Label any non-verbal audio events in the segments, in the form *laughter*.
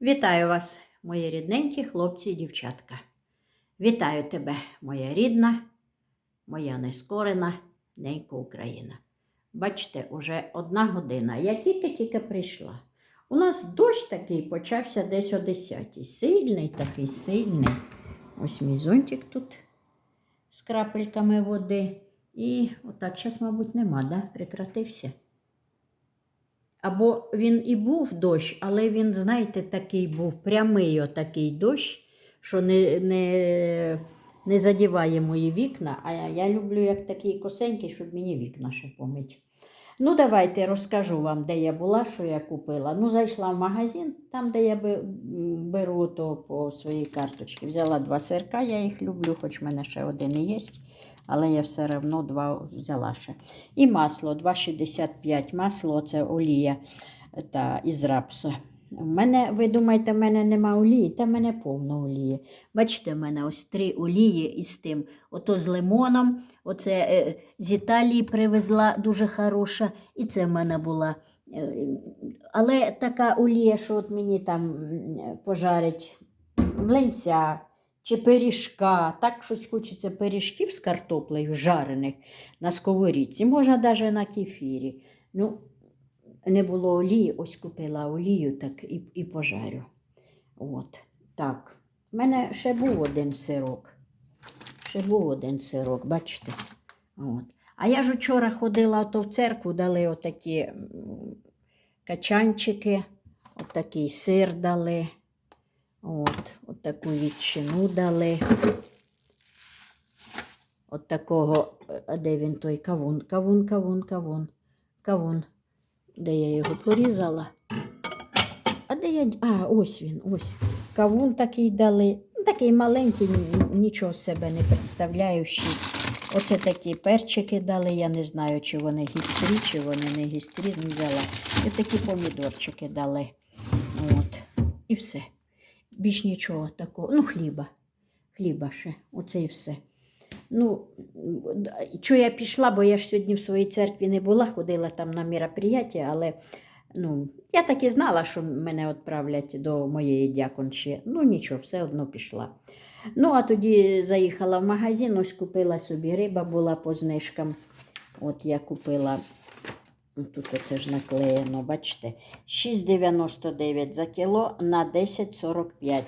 Вітаю вас, мої рідненькі хлопці і дівчатка. Вітаю тебе, моя рідна, моя нескорена ненька Україна. Бачите, уже одна година. Я тільки-тільки прийшла. У нас дощ такий почався десь о 10 Сильний такий, сильний. Ось мій зонтик тут з крапельками води. І отак зараз, мабуть, нема, да? прекратився. Або він і був дощ, але він, знаєте, такий був прямий отакий дощ, що не, не, не задіває мої вікна. А я, я люблю як такий косенький, щоб мені вікна ще помить. Ну, давайте розкажу вам, де я була, що я купила. Ну, зайшла в магазин, там, де я беру то по своїй карточці. Взяла два сирка, я їх люблю, хоч в мене ще один і є, але я все одно два взяла ще. І масло 2,65 масло, це олія та із рапсу. У мене, ви думаєте, в мене нема олії, та в мене повно олії. Бачите, в мене ось три олії із тим. Ото з лимоном, оце е, з Італії привезла дуже хороша, і це в мене була. е, Але така олія, що от мені там пожарить млинця чи пиріжка. Так щось хочеться пиріжків з картоплею жарених на сковорідці, можна навіть на кефірі. Ну, не було олії, ось купила олію так і, і пожарю. От, так. У мене ще був один сирок. Ще був один сирок, бачите? От. А я ж вчора ходила ото в церкву, дали отакі качанчики, отакий сир дали. От таку ветчину дали. От такого, е, а де він той кавун? Кавун, кавун, кавун, кавун. Де я його порізала? А де я. А, ось він, ось. Кавун такий дали. Такий маленький, нічого себе не представляючий. Оце такі перчики дали. Я не знаю, чи вони гістрі, чи вони не гістрі. Не взяла. І такі помідорчики дали. От. І все. Більш нічого такого. Ну, хліба. Хліба ще. Оце і все. Ну, що я пішла, бо я ж сьогодні в своїй церкві не була, ходила там на мероприятие, але ну, я так і знала, що мене відправлять до моєї дяконші. Ну, нічого, все одно пішла. Ну, а тоді заїхала в магазин, ось купила собі риба була по знижкам. От я купила, тут оце ж наклеєно, бачите, 6,99 за кіло на 10,45.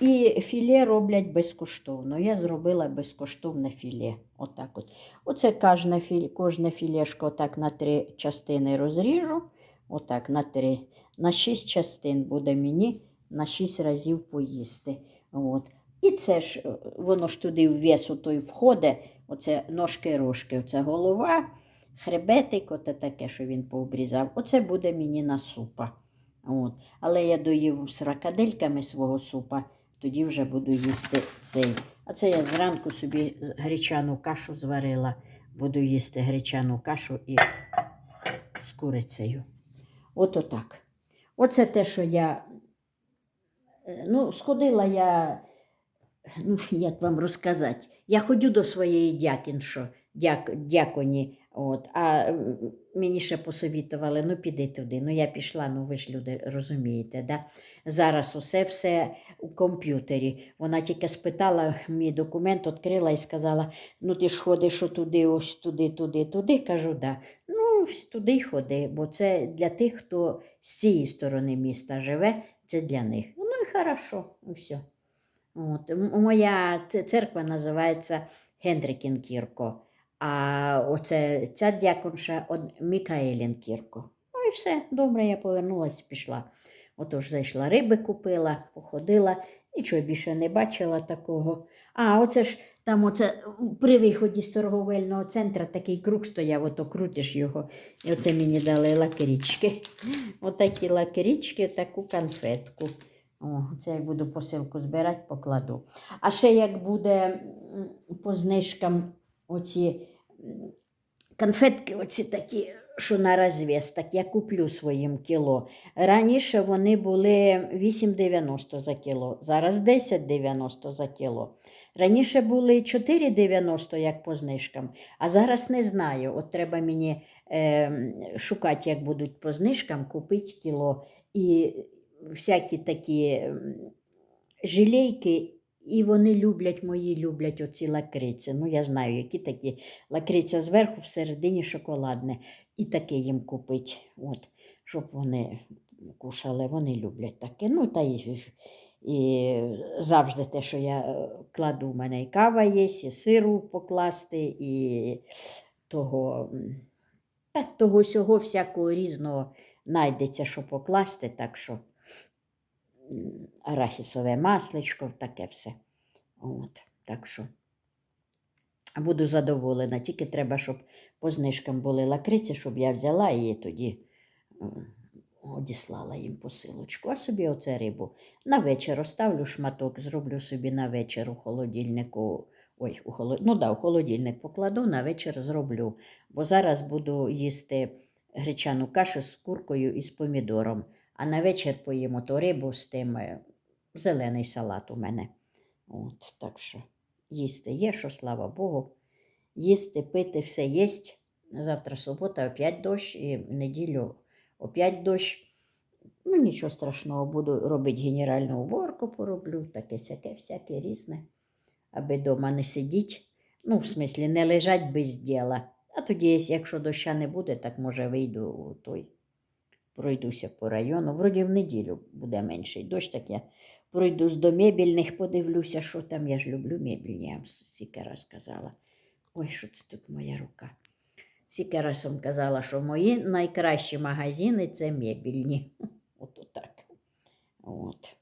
І філе роблять безкоштовно. Я зробила безкоштовне філе. Отак от. Оце кожне філе, кожне філешко отак на три частини розріжу. Отак на три. На шість частин буде мені на шість разів поїсти. От. І це ж воно ж туди в вес той входить. Оце ножки-рожки, оце голова, хребетик, оте таке, що він пообрізав. Оце буде мені на супа. От. Але я доїв з ракадельками свого супа, тоді вже буду їсти цей. А це я зранку собі гречану кашу зварила. Буду їсти гречану кашу і з курицею. От отак. Оце те, що я. е, Ну, сходила я, ну, як вам розказати, я ходю до своєї дякіншо, дяк, дяконі, от, а мені ще посовітували, ну піди туди. Ну я пішла, ну ви ж люди розумієте, да? зараз усе все у комп'ютері. Вона тільки спитала, мій документ відкрила і сказала: ну ти ж ходиш туди, ось туди, туди, туди. Кажу, да. Ну, туди й ходи, бо це для тих, хто з цієї сторони міста живе, це для них. Ну і хорошо, і все. От. Моя церква називається Гендрикінкірко, а оце ця дяконша од- Мікаелінкірко. Ну і все, добре, я повернулася, пішла. Отож зайшла риби, купила, походила, нічого більше не бачила такого. А, оце ж там оце при виході з торговельного центру такий круг стояв, ото крутиш його. І оце мені дали лакрічки. Отакі лакрічки, таку конфетку. О, це я буду посилку збирати, покладу. А ще як буде по знижкам оці конфетки, оці такі, що на розв'яз, я куплю своїм кіло. Раніше вони були 8,90 за кіло, зараз 10,90 за кіло. Раніше були 4,90 як по знижкам, а зараз не знаю. От треба мені е, шукати, як будуть по знижкам, купити кіло. І всякі такі м, жилейки, і вони люблять, мої люблять оці лакриці. Ну, я знаю, які такі лакриця зверху, всередині шоколадне. І таке їм купить, от, щоб вони кушали, вони люблять таке. Ну, та і, і завжди те, що я е, кладу, у мене і кава є, і сиру покласти, і того, та того всього всякого різного знайдеться, що покласти, так що арахісове масличко, таке все. От, так що буду задоволена. Тільки треба, щоб по знижкам були лакриці, щоб я взяла і тоді одіслала їм посилочку. А собі оце рибу. На вечір оставлю шматок, зроблю собі на вечір у холодильнику. Ой, у холод... ну да, у холодильник покладу, на вечір зроблю. Бо зараз буду їсти гречану кашу з куркою і з помідором. А на вечір поїмо ту рибу з тим е, зелений салат у мене. От, так що їсти є, що слава Богу. Їсти, пити, все єсть. Завтра субота, опять дощ, і в неділю опять дощ. Ну, нічого страшного, буду робити генеральну уборку, пороблю, таке сяке, всяке різне, аби вдома не сидіть. Ну, в смислі, не лежать без діла. А тоді, якщо доща не буде, так може вийду у той, пройдуся по району. Вроді в неділю буде менший дощ, так я пройдусь до мебільних, подивлюся, що там. Я ж люблю мебільні, я вам стільки раз казала. Ой, що це тут моя рука? Скільки раз вам казала, що мої найкращі магазини це мебільні. *laughs* От так. От.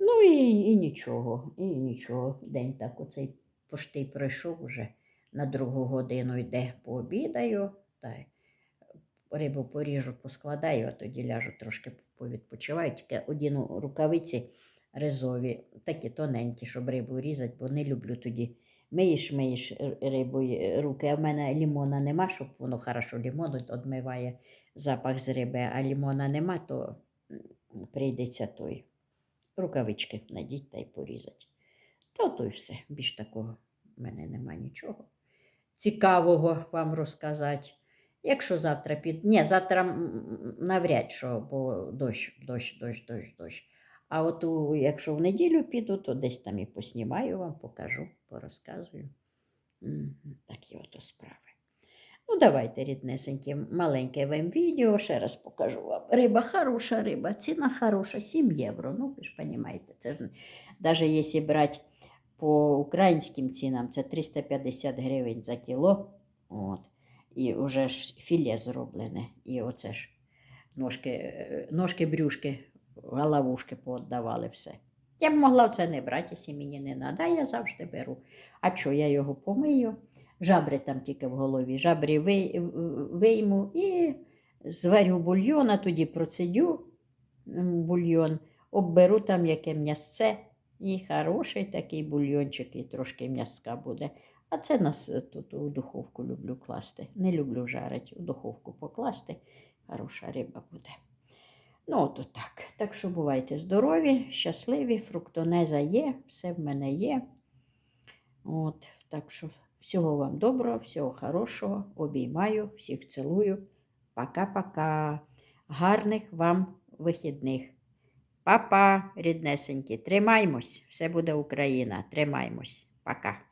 Ну і, і нічого, і нічого. День так оцей пошти пройшов уже на другу годину йде, пообідаю, та й рибу поріжу, поскладаю, а тоді ляжу трошки повідпочиваю. Тільки одіну рукавиці ризові, такі тоненькі, щоб рибу різати, бо не люблю тоді. Миєш, миєш рибу руки, а в мене лімона нема, щоб воно хорошо лімон відмиває запах з риби, а лімона нема, то прийдеться той рукавички надіть та й порізати. Та то й все. Більш такого в мене нема нічого цікавого вам розказати. Якщо завтра під. Ні, завтра навряд що, бо дощ, дощ, дощ, дощ, дощ. А от у, якщо в неділю піду, то десь там і поснімаю вам, покажу, порозказую. Такі ото справи. Ну, давайте, ріднесенькі, маленьке вам відео, ще раз покажу вам. Риба хороша риба, ціна хороша, 7 євро. Ну, ви ж розумієте, це ж навіть якщо брати по українським цінам, це 350 гривень за кіло. От. І вже ж філе зроблене. І оце ж ножки, е, ножки брюшки, головушки пооддавали все. Я б могла це не брати, якщо мені не треба, я завжди беру. А що, я його помию, жабри там тільки в голові, жабри вийму і зварю бульйон, а тоді процедю бульйон, обберу там яке м'ясце. І хороший такий бульйончик, і трошки м'яска буде. А це нас е, тут у духовку люблю класти. Не люблю жарити, у духовку покласти. Хороша риба буде. Ну, от так. Так що бувайте здорові, щасливі, фруктонеза є, все в мене є. От, так що всього вам доброго, всього хорошого. Обіймаю, всіх цілую. Пока-пока. Гарних вам вихідних. Па-па, ріднесенькі. Тримаймось. Все буде Україна. Тримаймось. Пока.